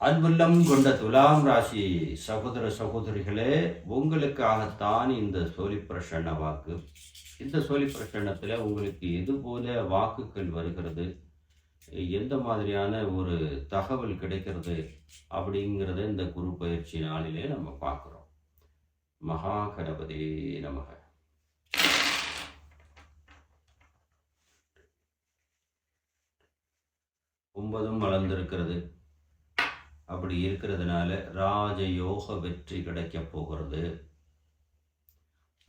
அன்புள்ளம் கொண்ட துலாம் ராசி சகோதர சகோதரிகளே உங்களுக்காகத்தான் இந்த சோழி பிரசன்ன வாக்கு. இந்த சோழி பிரசன்னத்தில் உங்களுக்கு எது போல வாக்குகள் வருகிறது? எந்த மாதிரியான ஒரு தகவல் கிடைக்கிறது? அப்படிங்கிறத இந்த குரு பயிற்சி நாளிலே நம்ம பார்க்குறோம். மகா கணபதி நமக. ஒன்பதும் வளர்ந்திருக்கிறது அப்படி இருக்கிறதுனால ராஜயோக வெற்றி கிடைக்கப் போகிறது.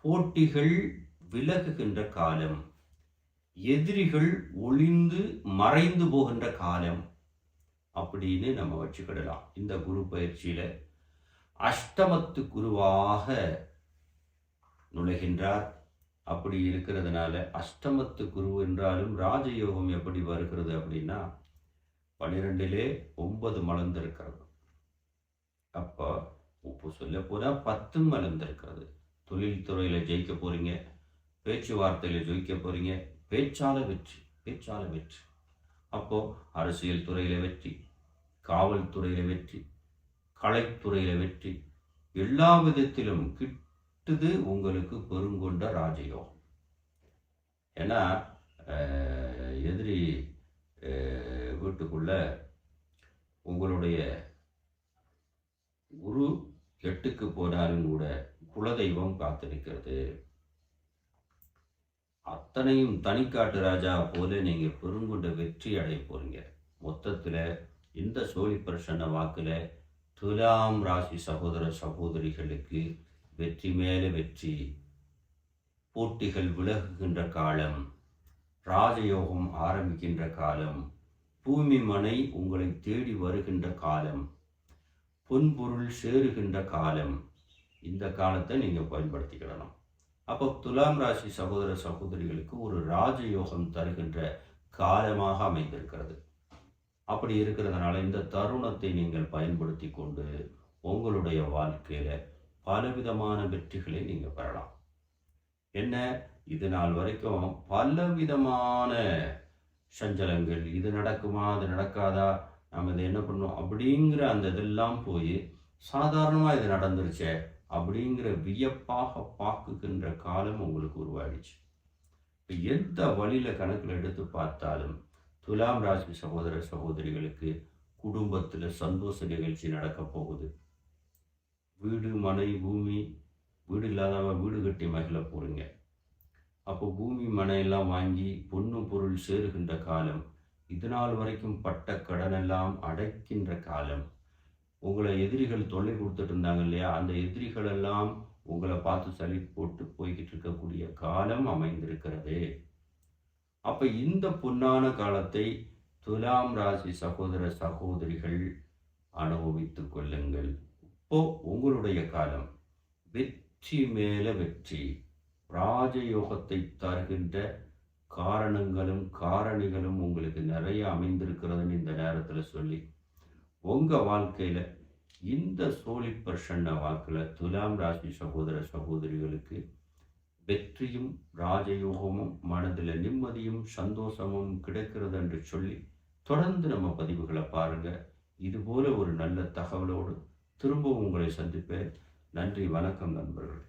போட்டிகள் விலகுகின்ற காலம். எதிரிகள் ஒளிந்து மறைந்து போகின்ற காலம். அப்படின்னு நம்ம வச்சுக்கிடலாம். இந்த குரு பயிற்சியில அஷ்டமத்து குருவாக நுழைகின்றார். அப்படி இருக்கிறதுனால அஷ்டமத்து குரு என்றாலும் ராஜயோகம் எப்படி வருகிறது அப்படின்னா பன்னிரெண்டிலே ஒன்பது மலர்ந்திருக்கிறது. அப்போ உப்பு சொல்ல போனால் பத்தும் மலர்ந்திருக்கிறது. தொழில் துறையில் ஜெயிக்க போகிறீங்க பேச்சுவார்த்தையில் ஜெயிக்க போகிறீங்க பேச்சால வெற்றி பேச்சால வெற்றி. அப்போது அரசியல் துறையில் வெற்றி காவல்துறையில் வெற்றி கலைத்துறையில் வெற்றி. எல்லா விதத்திலும் கிட்டுது உங்களுக்கு பெருங்கொண்ட ராஜயோகம். ஏன்னா எதிரி வீட்டுக்குள்ள உங்களுடைய குரு எட்டுக்கு போனாலும் கூட குலதெய்வம் காத்து நிற்கிறது. அத்தனையும் தனிக்காட்டு ராஜா போல நீங்கள் பெருங்குண்ட வெற்றி அடைய போறீங்க. மொத்தத்தில் இந்த சோழி பிரசன்ன வாக்கில் துலாம் ராசி சகோதர சகோதரிகளுக்கு வெற்றி மேல வெற்றி. போட்டிகள் விலகுகின்ற காலம் ராஜயோகம் ஆரம்பிக்கின்ற காலம் பூமி மனை உங்களை தேடி வருகின்ற காலம் பொன்பொருள் சேருகின்ற காலம். இந்த காலத்தை நீங்கள் பயன்படுத்திக்கிடணும். அப்போ துலாம் ராசி சகோதர சகோதரிகளுக்கு ஒரு ராஜயோகம் தருகின்ற காலமாக அமைந்திருக்கிறது. அப்படி இருக்கிறதுனால இந்த தருணத்தை நீங்கள் பயன்படுத்தி கொண்டு உங்களுடைய வாழ்க்கையில் பலவிதமான வெற்றிகளை நீங்கள் பெறலாம். என்ன? இது நாள் வரைக்கும் பலவிதமான சஞ்சலங்கள் இது நடக்குமா அது நடக்காதா நம்ம இதை என்ன பண்ணோம் அப்படிங்கிற அந்த இதெல்லாம் போய் சாதாரணமாக இது நடந்துருச்சே அப்படிங்கிற வியப்பாக பார்க்குகின்ற காலம் உங்களுக்கு உருவாயிடுச்சு. இப்போ எந்த வழியில் கணக்கில் எடுத்து பார்த்தாலும் துலாம் ராசி சகோதர சகோதரிகளுக்கு குடும்பத்தில் சந்தோஷ நிகழ்ச்சி நடக்க போகுது. வீடு மனை பூமி வீடு இல்லாதவ வீடு கட்டி மகிழ போகிறீங்க அப்போ பூமி மனையெல்லாம் வாங்கி பொண்ணு பொருள் சேருகின்ற காலம். இது நாள் வரைக்கும் பட்ட கடனெல்லாம் அடைக்கின்ற காலம். உங்களை எதிரிகள் தொல்லை கொடுத்துட்டு இருந்தாங்க இல்லையா? அந்த எதிரிகள் எல்லாம் உங்களை பார்த்து சளி போட்டு போய்கிட்டு இருக்கக்கூடிய காலம் அமைந்திருக்கிறது. அப்ப இந்த பொன்னான காலத்தை துலாம் ராசி சகோதர சகோதரிகள் அனுபவித்துக் கொள்ளுங்கள். இப்போ உங்களுடைய காலம். வெற்றி மேல வெற்றி. ராஜயோகத்தை தருகின்ற காரணங்களும் காரணிகளும் உங்களுக்கு நிறைய அமைந்திருக்கிறதுன்னு இந்த நேரத்தில் சொல்லி உங்கள் வாழ்க்கையில் இந்த சோழி பிரசன்ன வாக்கில் துலாம் ராசி சகோதர சகோதரிகளுக்கு வெற்றியும் ராஜயோகமும் மனதில் நிம்மதியும் சந்தோஷமும் கிடைக்கிறது என்று சொல்லி தொடர்ந்து நம்ம பதிவுகளை பாருங்கள் இதுபோல ஒரு நல்ல தகவலோடு திரும்பவும் உங்களை சந்திப்பேன். நன்றி வணக்கம் நண்பர்கள்.